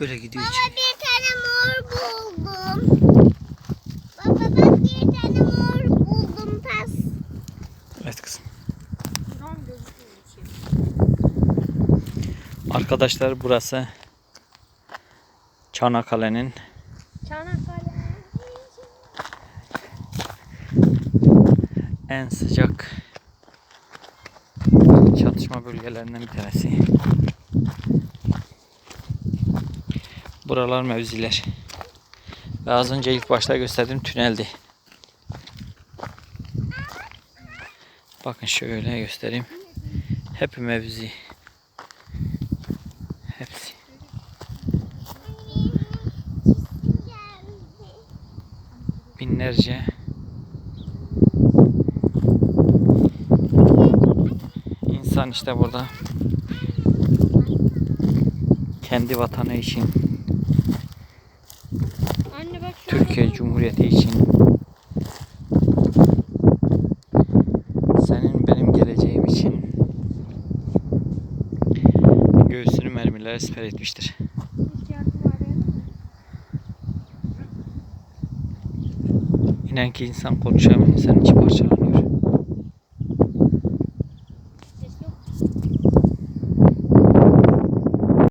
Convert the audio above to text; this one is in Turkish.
Öyle gidiyor Baba içeri. bir tane mor buldum. Baba bak bir tane mor buldum pas. Evet kızım. Arkadaşlar burası Çanakkale'nin Çanakkale. en sıcak çatışma bölgelerinden bir tanesi. Buralar mevziler. Ve az önce ilk başta gösterdiğim tüneldi. Bakın şöyle göstereyim. Hep mevzi. Hepsi. Binlerce insan işte burada kendi vatanı için, Anne bak şu Türkiye Cumhuriyeti için, senin benim geleceğim için göğsünü mermilere siper etmiştir. İnan ki insan konuşamıyor, insan içi parçalanıyor.